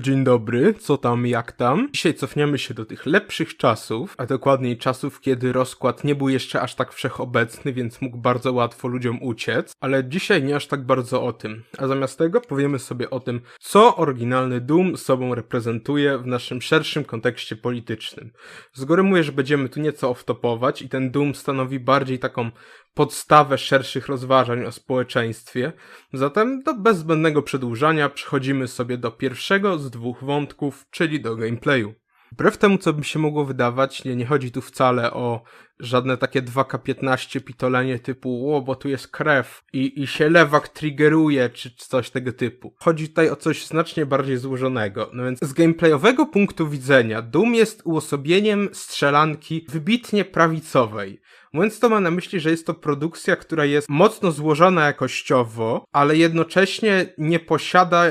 dzień dobry, co tam, jak tam? Dzisiaj cofniemy się do tych lepszych czasów, a dokładniej czasów, kiedy rozkład nie był jeszcze aż tak wszechobecny, więc mógł bardzo łatwo ludziom uciec, ale dzisiaj nie aż tak bardzo o tym. A zamiast tego powiemy sobie o tym, co oryginalny Doom sobą reprezentuje w naszym szerszym kontekście politycznym. Z góry mówię, że będziemy tu nieco off-topować i ten Doom stanowi bardziej taką podstawę szerszych rozważań o społeczeństwie. Zatem do bez zbędnego przedłużania przechodzimy sobie do pierwszego z dwóch wątków, czyli do gameplayu. Wbrew temu, co by się mogło wydawać, nie, nie chodzi tu wcale o żadne takie 2K15 pitolenie typu o, bo tu jest krew i, i się lewak triggeruje, czy coś tego typu. Chodzi tutaj o coś znacznie bardziej złożonego. No więc z gameplayowego punktu widzenia Doom jest uosobieniem strzelanki wybitnie prawicowej. Mówiąc to ma na myśli, że jest to produkcja, która jest mocno złożona jakościowo, ale jednocześnie nie posiada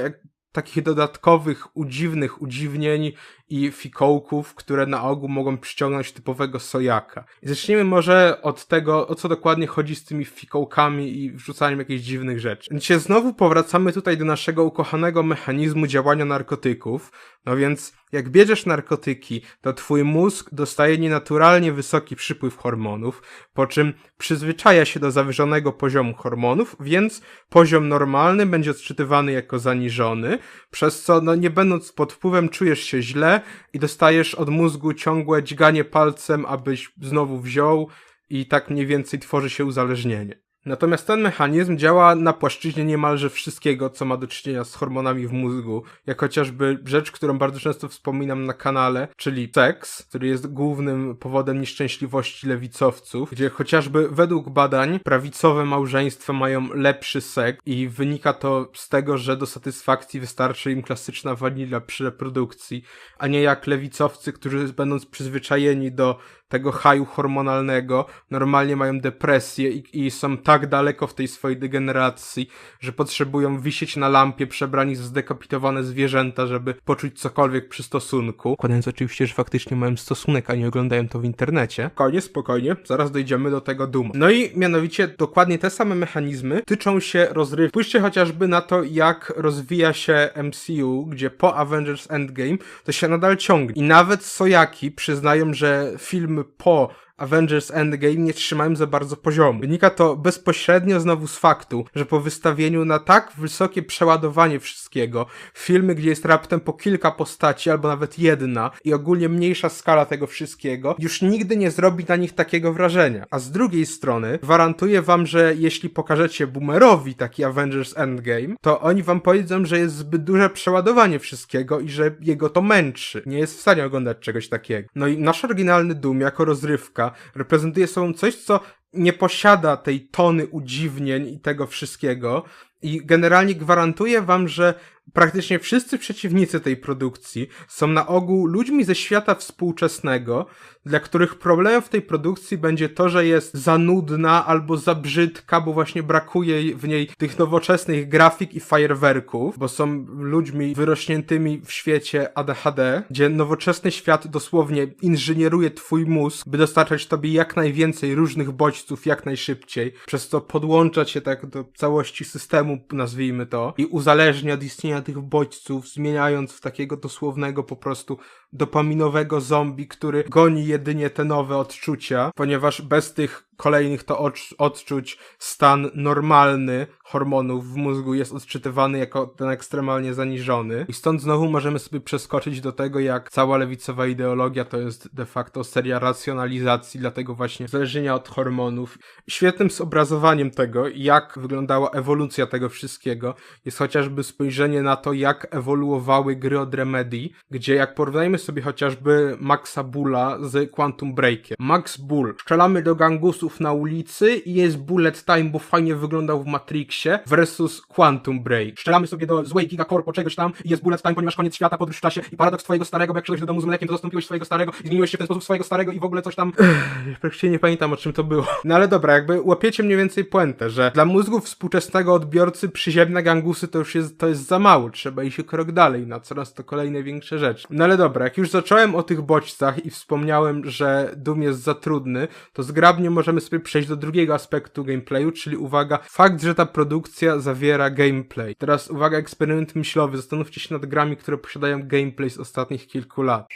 takich dodatkowych, udziwnych udziwnień i fikołków, które na ogół mogą przyciągnąć typowego sojaka. I zacznijmy może od tego, o co dokładnie chodzi z tymi fikołkami i wrzucaniem jakichś dziwnych rzeczy. Znowu powracamy tutaj do naszego ukochanego mechanizmu działania narkotyków, no więc jak bierzesz narkotyki, to twój mózg dostaje nienaturalnie wysoki przypływ hormonów, po czym przyzwyczaja się do zawyżonego poziomu hormonów, więc poziom normalny będzie odczytywany jako zaniżony, przez co no nie będąc pod wpływem czujesz się źle i dostajesz od mózgu ciągłe dźganie palcem, abyś znowu wziął i tak mniej więcej tworzy się uzależnienie. Natomiast ten mechanizm działa na płaszczyźnie niemalże wszystkiego, co ma do czynienia z hormonami w mózgu, jak chociażby rzecz, którą bardzo często wspominam na kanale, czyli seks, który jest głównym powodem nieszczęśliwości lewicowców, gdzie chociażby według badań prawicowe małżeństwa mają lepszy seks i wynika to z tego, że do satysfakcji wystarczy im klasyczna wanila przy reprodukcji, a nie jak lewicowcy, którzy będąc przyzwyczajeni do tego haju hormonalnego, normalnie mają depresję i, i, są tak daleko w tej swojej degeneracji, że potrzebują wisieć na lampie przebrani w zdekapitowane zwierzęta, żeby poczuć cokolwiek przy stosunku. Kładając oczywiście, że faktycznie mają stosunek, a nie oglądają to w internecie. Spokojnie, spokojnie, zaraz dojdziemy do tego duma. No i mianowicie dokładnie te same mechanizmy tyczą się rozrywki. Spójrzcie chociażby na to, jak rozwija się MCU, gdzie po Avengers Endgame to się nadal ciągnie. I nawet Sojaki przyznają, że film po Avengers Endgame nie trzymają za bardzo poziomu. Wynika to bezpośrednio znowu z faktu, że po wystawieniu na tak wysokie przeładowanie wszystkiego, filmy, gdzie jest raptem po kilka postaci, albo nawet jedna i ogólnie mniejsza skala tego wszystkiego, już nigdy nie zrobi na nich takiego wrażenia. A z drugiej strony, gwarantuję wam, że jeśli pokażecie boomerowi taki Avengers Endgame, to oni wam powiedzą, że jest zbyt duże przeładowanie wszystkiego i że jego to męczy. Nie jest w stanie oglądać czegoś takiego. No i nasz oryginalny Doom jako rozrywka reprezentuje sobą coś, co nie posiada tej tony udziwnień i tego wszystkiego. I generalnie gwarantuję wam, że praktycznie wszyscy przeciwnicy tej produkcji są na ogół ludźmi ze świata współczesnego, dla których problemem w tej produkcji będzie to, że jest za nudna albo za brzydka, bo właśnie brakuje w niej tych nowoczesnych grafik i fajerwerków, bo są ludźmi wyrośniętymi w świecie ADHD, gdzie nowoczesny świat dosłownie inżynieruje twój mózg, by dostarczać tobie jak najwięcej różnych bodźców jak najszybciej, przez co podłączać się tak do całości systemu, nazwijmy to, i uzależnia od istnienia tych bodźców, zmieniając w takiego dosłownego po prostu dopaminowego zombie, który goni jedynie te nowe odczucia, ponieważ bez tych kolejnych to odczuć stan normalny hormonów w mózgu jest odczytywany jako ten ekstremalnie zaniżony. I stąd znowu możemy sobie przeskoczyć do tego, jak cała lewicowa ideologia to jest de facto seria racjonalizacji, dlatego właśnie zależenia od hormonów. Świetnym zobrazowaniem tego, jak wyglądała ewolucja tego wszystkiego, jest chociażby spojrzenie na to, jak ewoluowały gry od Remedy, gdzie jak porównajmy sobie chociażby Maxa Bulla z Quantum Breakiem. Max Bull. Strzelamy do gangusów na ulicy i jest bullet time, bo fajnie wyglądał w Matrixie versus Quantum Break. Strzelamy sobie do złej Giga Corpo czegoś tam i jest bullet time, ponieważ koniec świata, podróż w czasie i paradoks twojego starego, bo jak szedłeś do domu z mlekiem, to zastąpiłeś swojego starego i zmieniłeś się w ten sposób swojego starego i w ogóle coś tam... Praktycznie nie pamiętam o czym to było. No ale dobra, jakby łapiecie mniej więcej puentę, że dla mózgu współczesnego odbiorcy przyziemne gangusy to już jest, to jest za mało, trzeba iść krok dalej na coraz to kolejne większe rzeczy. No ale dobra, jak już zacząłem o tych bodźcach i wspomniałem, że Doom jest za trudny, to zgrabnie możemy sobie przejść do drugiego aspektu gameplayu, czyli uwaga, fakt, że ta produkcja zawiera gameplay. Teraz uwaga, eksperyment myślowy, zastanówcie się nad grami, które posiadają gameplay z ostatnich kilku lat.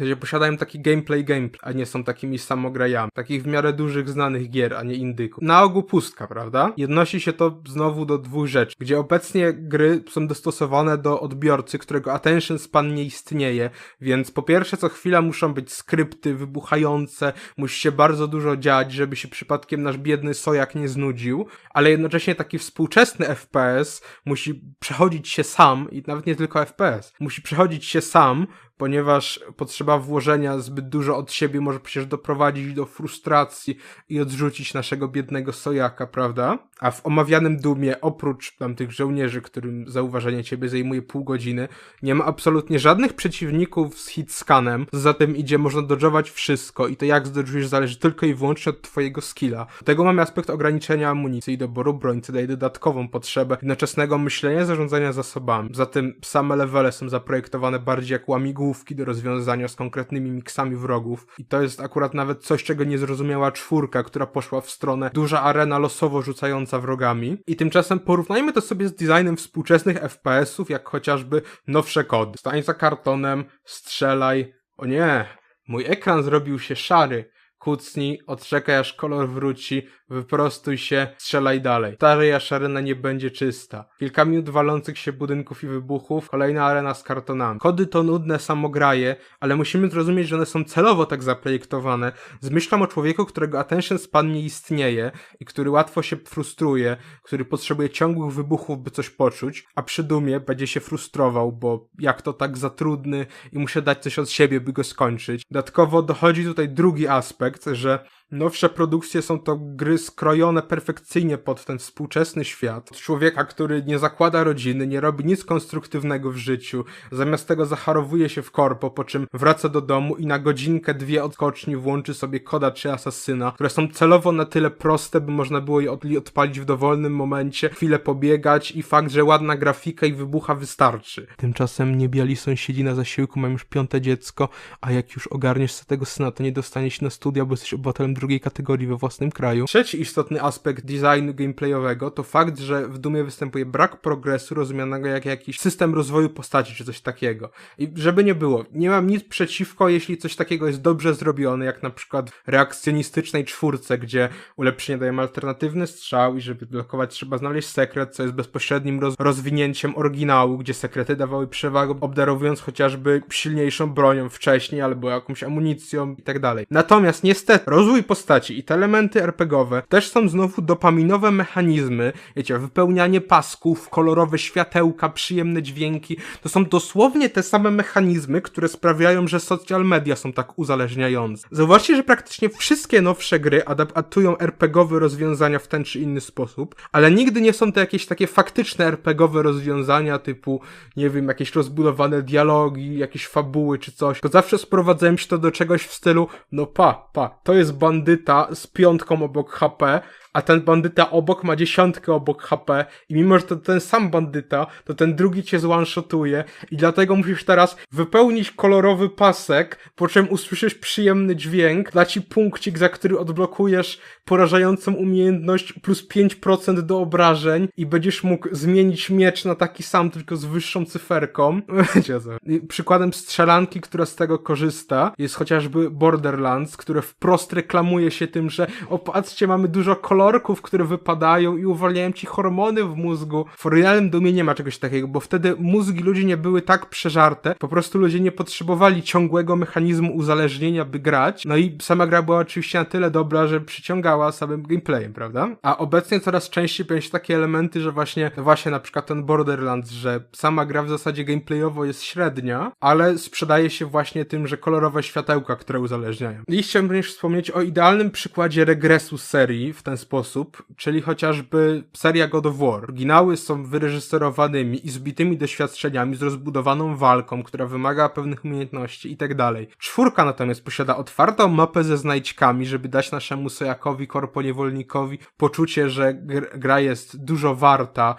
Gdzie posiadają taki gameplay gameplay, a nie są takimi samograjami. Takich w miarę dużych, znanych gier, a nie indyków. Na ogół pustka, prawda? Jednosi się to znowu do dwóch rzeczy, gdzie obecnie gry są dostosowane do odbiorcy, którego attention span nie istnieje, więc po pierwsze co chwila muszą być skrypty wybuchające, musi się bardzo dużo dziać, żeby się przypadkiem nasz biedny sojak nie znudził, ale jednocześnie taki współczesny FPS musi przechodzić się sam, i nawet nie tylko FPS, musi przechodzić się sam, ponieważ potrzeba włożenia zbyt dużo od siebie może przecież doprowadzić do frustracji i odrzucić naszego biednego sojaka, prawda? A w omawianym Dumie, oprócz tam tych żołnierzy, którym zauważenie ciebie zajmuje pół godziny, nie ma absolutnie żadnych przeciwników z hitscanem, za tym idzie, można dodżować wszystko i to jak zdodżujesz zależy tylko i wyłącznie od twojego skilla. Do tego mamy aspekt ograniczenia amunicji i doboru broń, co daje dodatkową potrzebę jednoczesnego myślenia, zarządzania zasobami. Zatem same levele są zaprojektowane bardziej jak łamigłówki do rozwiązania z konkretnymi miksami wrogów i to jest akurat nawet coś, czego nie zrozumiała czwórka, która poszła w stronę duża arena losowo rzucająca wrogami. I tymczasem porównajmy to sobie z designem współczesnych FPS-ów, jak chociażby nowsze kody. Stań za kartonem, strzelaj. O nie, mój ekran zrobił się szary. Kucnij, odczekaj aż kolor wróci, wyprostuj się, strzelaj dalej. Ta ryja arena nie będzie czysta. Kilka minut walących się budynków i wybuchów, kolejna arena z kartonami. Kody to nudne samograje, ale musimy zrozumieć, że one są celowo tak zaprojektowane, z myślą o człowieku, którego attention span nie istnieje i który łatwo się frustruje, który potrzebuje ciągłych wybuchów, by coś poczuć, a przy dumie będzie się frustrował, bo jak to tak za trudny i muszę dać coś od siebie, by go skończyć. Dodatkowo dochodzi tutaj drugi aspekt, że Nowsze produkcje są to gry skrojone perfekcyjnie pod ten współczesny świat. Człowieka, który nie zakłada rodziny, nie robi nic konstruktywnego w życiu, zamiast tego zacharowuje się w korpo, po czym wraca do domu i na godzinkę, dwie odskoczni włączy sobie koda czy asasyna, które są celowo na tyle proste, by można było je odpalić w dowolnym momencie, chwilę pobiegać i fakt, że ładna grafika i wybucha wystarczy. Tymczasem niebiali sąsiedzi na zasiłku mają już piąte dziecko, a jak już ogarniesz tego syna, to nie dostaniesz się na studia, bo jesteś obywatelem drugiej kategorii we własnym kraju. Trzeci istotny aspekt designu gameplayowego to fakt, że w Dumie występuje brak progresu rozumianego jak jakiś system rozwoju postaci czy coś takiego. I żeby nie było, nie mam nic przeciwko, jeśli coś takiego jest dobrze zrobione, jak na przykład reakcjonistycznej czwórce, gdzie ulepszenie dają alternatywny strzał i żeby blokować trzeba znaleźć sekret, co jest bezpośrednim roz rozwinięciem oryginału, gdzie sekrety dawały przewagę, obdarowując chociażby silniejszą bronią wcześniej albo jakąś amunicją i tak dalej. Natomiast niestety rozwój postaci i te elementy RPGowe też są znowu dopaminowe mechanizmy, wiecie, wypełnianie pasków, kolorowe światełka, przyjemne dźwięki, to są dosłownie te same mechanizmy, które sprawiają, że social media są tak uzależniające. Zauważcie, że praktycznie wszystkie nowsze gry adaptują RPGowe rozwiązania w ten czy inny sposób, ale nigdy nie są to jakieś takie faktyczne RPGowe rozwiązania typu, nie wiem, jakieś rozbudowane dialogi, jakieś fabuły czy coś, to zawsze sprowadzają się to do czegoś w stylu, no pa, pa, to jest bandyta z piątką obok HP, a ten bandyta obok ma dziesiątkę obok HP i mimo, że to ten sam bandyta, to ten drugi cię zone-shotuje i dlatego musisz teraz wypełnić kolorowy pasek, po czym usłyszysz przyjemny dźwięk, da ci punkcik, za który odblokujesz porażającą umiejętność plus 5% do obrażeń i będziesz mógł zmienić miecz na taki sam, tylko z wyższą cyferką. Przykładem strzelanki, która z tego korzysta, jest chociażby Borderlands, które wprost reklamuje się tym, że opatrzcie, mamy dużo kolorków, które wypadają i uwalniają ci hormony w mózgu. W realnym dumie nie ma czegoś takiego, bo wtedy mózgi ludzi nie były tak przeżarte, po prostu ludzie nie potrzebowali ciągłego mechanizmu uzależnienia, by grać. No i sama gra była oczywiście na tyle dobra, że przyciągała samym gameplayem, prawda? A obecnie coraz częściej pojawiają się takie elementy, że właśnie, właśnie na przykład ten Borderlands, że sama gra w zasadzie gameplayowo jest średnia, ale sprzedaje się właśnie tym, że kolorowe światełka, które uzależniają. I chciałem również wspomnieć o idealnym przykładzie regresu serii w ten sposób, sposób, czyli chociażby seria God of War. Oryginały są wyreżyserowanymi i zbitymi doświadczeniami, z rozbudowaną walką, która wymaga pewnych umiejętności i tak. Czwórka natomiast posiada otwartą mapę ze znajdźkami, żeby dać naszemu sojakowi, korponiewolnikowi poczucie, że gra jest dużo warta,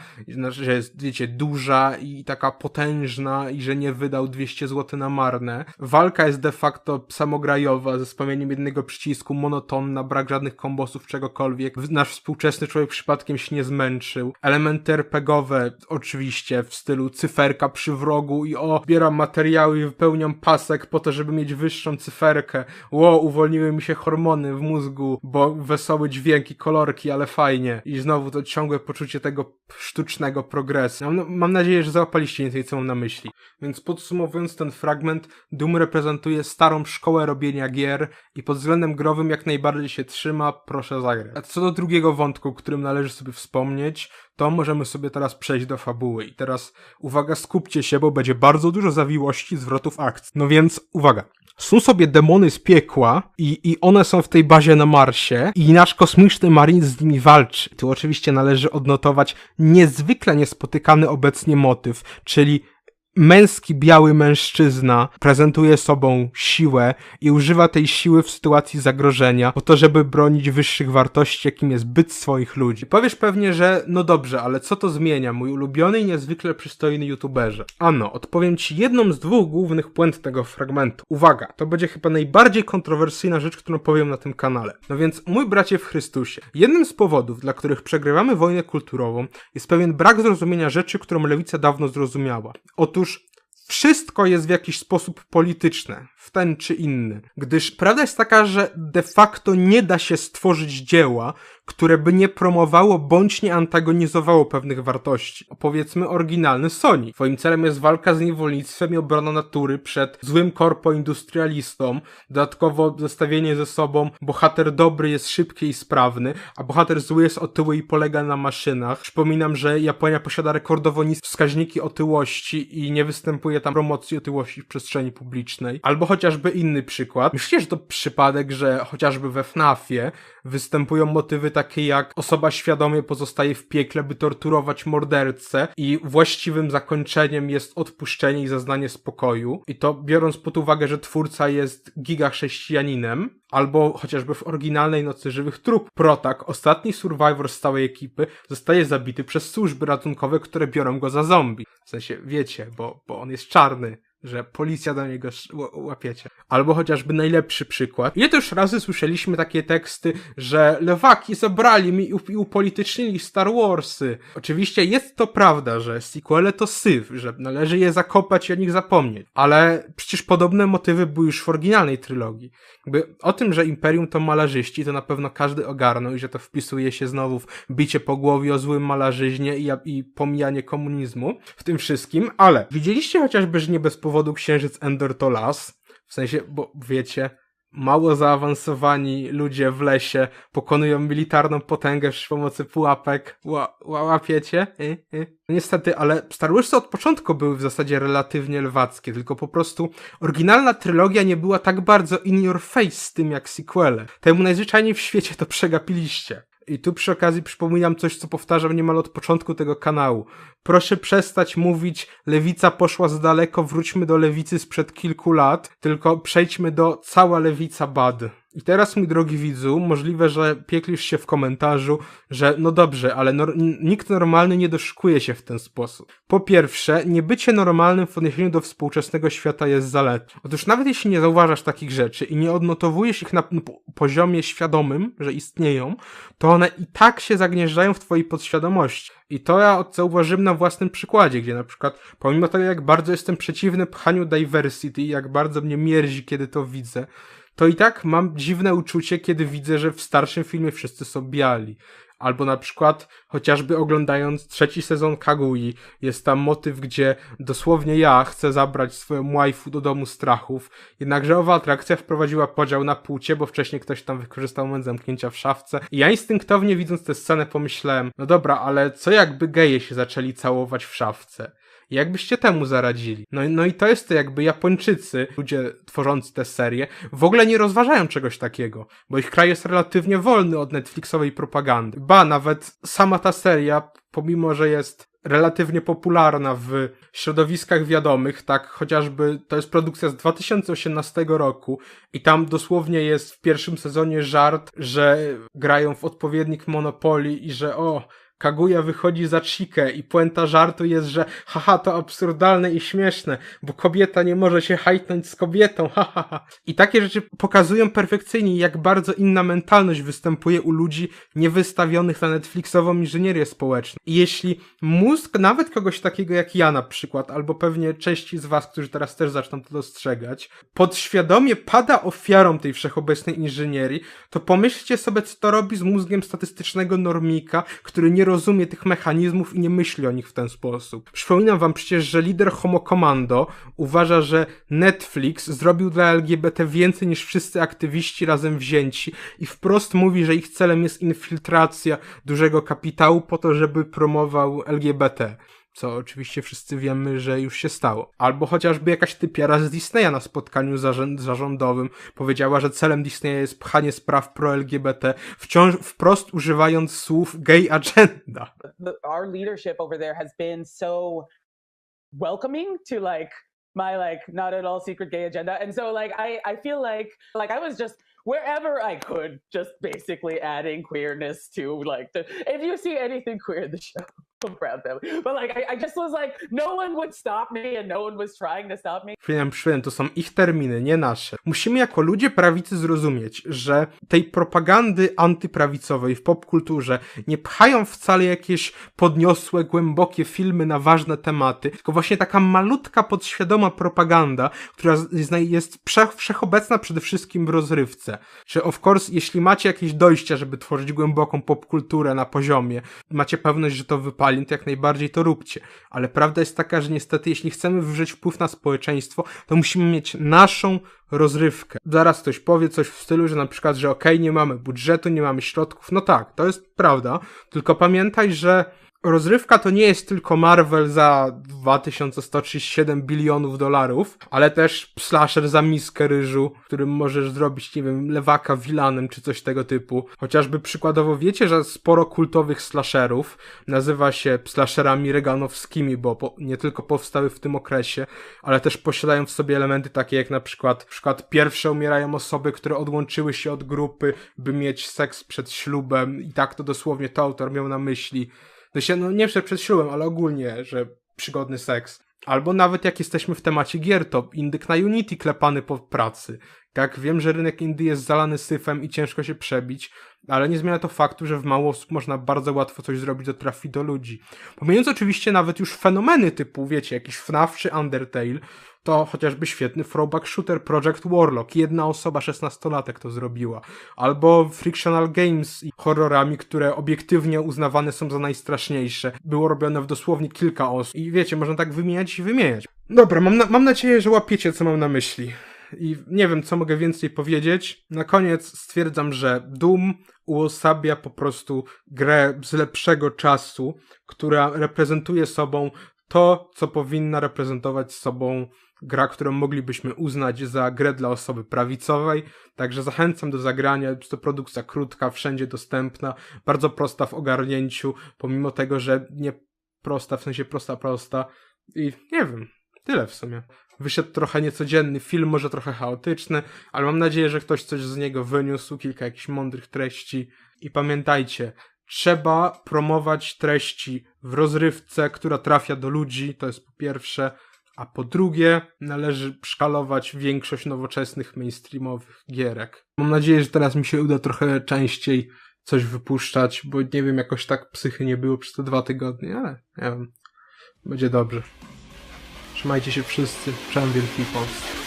że jest, wiecie, duża i taka potężna i że nie wydał 200 zł na marne. Walka jest de facto samograjowa, ze spełnieniem jednego przycisku, monotonna, brak żadnych kombosów, czegokolwiek. Nasz współczesny człowiek przypadkiem się nie zmęczył. Elementy RPGowe oczywiście w stylu cyferka przy wrogu i o, zbieram materiały i wypełniam pasek po to, żeby mieć wyższą cyferkę. Ło, uwolniły mi się hormony w mózgu, bo wesoły dźwięki, kolorki, ale fajnie. I znowu to ciągłe poczucie tego sztucznego progresu. Mam, nadzieję, że załapaliście nieco, co mam na myśli. Więc podsumowując ten fragment, Doom reprezentuje starą szkołę robienia gier i pod względem growym jak najbardziej się trzyma, proszę zagrać. A co do drugiego wątku, o którym należy sobie wspomnieć, to możemy sobie teraz przejść do fabuły. I teraz uwaga, skupcie się, bo będzie bardzo dużo zawiłości, zwrotów akcji. No więc uwaga. Są sobie demony z piekła i, i one są w tej bazie na Marsie i nasz kosmiczny marin z nimi walczy. Tu oczywiście należy odnotować niezwykle niespotykany obecnie motyw, czyli męski, biały mężczyzna prezentuje sobą siłę i używa tej siły w sytuacji zagrożenia po to, żeby bronić wyższych wartości, jakim jest byt swoich ludzi. Powiesz pewnie, że no dobrze, ale co to zmienia, mój ulubiony i niezwykle przystojny youtuberze? Ano, odpowiem ci jedną z dwóch głównych puent tego fragmentu. Uwaga, to będzie chyba najbardziej kontrowersyjna rzecz, którą powiem na tym kanale. No więc, mój bracie w Chrystusie, jednym z powodów, dla których przegrywamy wojnę kulturową, jest pewien brak zrozumienia rzeczy, którą lewica dawno zrozumiała. Otóż wszystko jest w jakiś sposób polityczne, w ten czy inny. Gdyż prawda jest taka, że de facto nie da się stworzyć dzieła, które by nie promowało bądź nie antagonizowało pewnych wartości. Powiedzmy oryginalny Sony. Twoim celem jest walka z niewolnictwem i obrona natury przed złym korpoindustrialistą. Dodatkowo zestawienie ze sobą bohater dobry jest szybki i sprawny, a bohater zły jest otyły i polega na maszynach. Przypominam, że Japonia posiada rekordowo niskie wskaźniki otyłości i nie występuje tam promocji otyłości w przestrzeni publicznej. Albo chociażby inny przykład. Myślicie, że to przypadek, że chociażby we FNAFie występują motywy takie jak osoba świadomie pozostaje w piekle, by torturować mordercę i właściwym zakończeniem jest odpuszczenie i zaznanie spokoju. I to biorąc pod uwagę, że twórca jest giga chrześcijaninem, albo chociażby w oryginalnej Nocy Żywych Trup. Protak, ostatni survivor z całej ekipy, zostaje zabity przez służby ratunkowe, które biorą go za zombie. W sensie, wiecie, bo, bo on jest czarny, że policja do niego łapiecie. Albo chociażby najlepszy przykład. Ile też razy słyszeliśmy takie teksty, że lewaki zabrali mi i upolitycznili Star Warsy. Oczywiście jest to prawda, że sequele to syf, że należy je zakopać i o nich zapomnieć. Ale przecież podobne motywy były już w oryginalnej trylogii. Jakby o tym, że Imperium to malarzyści, to na pewno każdy ogarnął i że to wpisuje się znowu w bicie po głowie o złym malarzyźnie i, i pomijanie komunizmu w tym wszystkim, ale widzieliście chociażby, że nie bez powodu księżyc Endor to las? W sensie, bo wiecie, mało zaawansowani ludzie w lesie pokonują militarną potęgę przy pomocy pułapek. Ła, łapiecie? Y, y. Niestety, ale Star Warsy od początku były w zasadzie relatywnie lewackie, tylko po prostu oryginalna trylogia nie była tak bardzo in your face z tym jak sequele. Temu najzwyczajniej w świecie to przegapiliście. I tu przy okazji przypominam coś, co powtarzam niemal od początku tego kanału. Proszę przestać mówić, lewica poszła za daleko, wróćmy do lewicy sprzed kilku lat, tylko przejdźmy do cała lewica bad. I teraz, mój drogi widzu, możliwe, że pieklisz się w komentarzu, że no dobrze, ale nikt normalny nie doszukuje się w ten sposób. Po pierwsze, nie bycie normalnym w odniesieniu do współczesnego świata jest zaletą. Otóż nawet jeśli nie zauważasz takich rzeczy i nie odnotowujesz ich na poziomie świadomym, że istnieją, to one i tak się zagnieżdżają w twojej podświadomości. I to ja zauważyłem na własnym przykładzie, gdzie na przykład, pomimo tego, jak bardzo jestem przeciwny pchaniu diversity jak bardzo mnie mierzi, kiedy to widzę, to i tak mam dziwne uczucie, kiedy widzę, że w starszym filmie wszyscy są biali. Albo na przykład chociażby oglądając trzeci sezon Kagui, jest tam motyw, gdzie dosłownie ja chcę zabrać swoją waifu do domu strachów, jednakże owa atrakcja wprowadziła podział na płcie, bo wcześniej ktoś tam wykorzystał moment zamknięcia w szafce. I ja instynktownie widząc tę scenę pomyślałem, no dobra, ale co jakby geje się zaczęli całować w szafce? Jakbyście temu zaradzili? No, no i to jest to jakby Japończycy, ludzie tworzący te serie, w ogóle nie rozważają czegoś takiego, bo ich kraj jest relatywnie wolny od Netflixowej propagandy. Ba, nawet sama ta seria, pomimo że jest relatywnie popularna w środowiskach wiadomych, tak chociażby to jest produkcja z 2018 roku i tam dosłownie jest w pierwszym sezonie żart, że grają w odpowiednik Monopoly i że o, Kaguya wychodzi za Chikę i puenta żartu jest, że haha, to absurdalne i śmieszne, bo kobieta nie może się hajtnąć z kobietą, haha. Ha. I takie rzeczy pokazują perfekcyjnie, jak bardzo inna mentalność występuje u ludzi niewystawionych na Netflixową inżynierię społeczną. I jeśli mózg, nawet kogoś takiego jak ja na przykład, albo pewnie części z was, którzy teraz też zaczną to dostrzegać, podświadomie pada ofiarą tej wszechobecnej inżynierii, to pomyślcie sobie, co to robi z mózgiem statystycznego normika, który nie rozumie tych mechanizmów i nie myśli o nich w ten sposób. Przypominam wam przecież, że lider Homo Commando uważa, że Netflix zrobił dla LGBT więcej niż wszyscy aktywiści razem wzięci i wprost mówi, że ich celem jest infiltracja dużego kapitału po to, żeby promował LGBT co oczywiście wszyscy wiemy, że już się stało. Albo chociażby jakaś typiara z Disneya na spotkaniu zarządowym powiedziała, że celem Disneya jest pchanie spraw pro-LGBT, wciąż wprost używając słów gay agenda. Our leadership over there has been so welcoming to like my like not at all secret gay agenda and so like I I feel like like I was just wherever I could, just basically adding queerness to like the. If you see anything queer in the show, Proud family. But like, I, I, just was like, no one would stop me, and no one was trying to stop me. To są ich terminy, nie nasze. Musimy jako ludzie prawicy zrozumieć, że tej propagandy antyprawicowej w popkulturze nie pchają wcale jakieś podniosłe, głębokie filmy na ważne tematy, tylko właśnie taka malutka, podświadoma propaganda, która jest wszechobecna przede wszystkim w rozrywce że of course, jeśli macie jakieś dojścia, żeby tworzyć głęboką popkulturę na poziomie, macie pewność, że to wypali, to jak najbardziej to róbcie. Ale prawda jest taka, że niestety, jeśli chcemy wywrzeć wpływ na społeczeństwo, to musimy mieć naszą rozrywkę. Zaraz ktoś powie coś w stylu, że na przykład, że okej, okay, nie mamy budżetu, nie mamy środków. No tak, to jest prawda, tylko pamiętaj, że rozrywka to nie jest tylko Marvel za 2137 bilionów dolarów, ale też slasher za miskę ryżu, którym możesz zrobić, nie wiem, lewaka vilanem czy coś tego typu. Chociażby przykładowo wiecie, że sporo kultowych slasherów nazywa się slasherami reganowskimi, bo po, nie tylko powstały w tym okresie, ale też posiadają w sobie elementy takie jak na przykład, przykład pierwsze umierają osoby, które odłączyły się od grupy, by mieć seks przed ślubem i tak to dosłownie to autor miał na myśli. No się, no nie przed ślubem, ale ogólnie, że przygodny seks. Albo nawet jak jesteśmy w temacie gier, to indyk na Unity klepany po pracy. Tak, wiem, że rynek Indii jest zalany syfem i ciężko się przebić, ale nie zmienia to faktu, że w mało osób można bardzo łatwo coś zrobić, to trafi do ludzi. Pomijając oczywiście nawet już fenomeny typu, wiecie, jakiś FNAF czy Undertale, to chociażby świetny throwback shooter Project Warlock. Jedna osoba, 16-latek to zrobiła. Albo Frictional Games i horrorami, które obiektywnie uznawane są za najstraszniejsze. Było robione w dosłownie kilka osób. I wiecie, można tak wymieniać i wymieniać. Dobra, mam, na, mam nadzieję, że łapiecie, co mam na myśli. I nie wiem, co mogę więcej powiedzieć. Na koniec stwierdzam, że Doom uosabia po prostu grę z lepszego czasu, która reprezentuje sobą to, co powinna reprezentować sobą gra, którą moglibyśmy uznać za grę dla osoby prawicowej, także zachęcam do zagrania, jest to produkcja krótka, wszędzie dostępna, bardzo prosta w ogarnięciu, pomimo tego, że nie prosta, w sensie prosta, prosta. I nie wiem, tyle w sumie. Wyszedł trochę niecodzienny film, może trochę chaotyczny, ale mam nadzieję, że ktoś coś z niego wyniósł, kilka jakichś mądrych treści. I pamiętajcie, trzeba promować treści w rozrywce, która trafia do ludzi, to jest po pierwsze, a po drugie należy szkalować większość nowoczesnych mainstreamowych gierek. Mam nadzieję, że teraz mi się uda trochę częściej coś wypuszczać, bo nie wiem, jakoś tak psychy nie było przez te dwa tygodnie, ale nie wiem, będzie dobrze. Trzymajcie się wszyscy, Przem Wielkiej Polsce.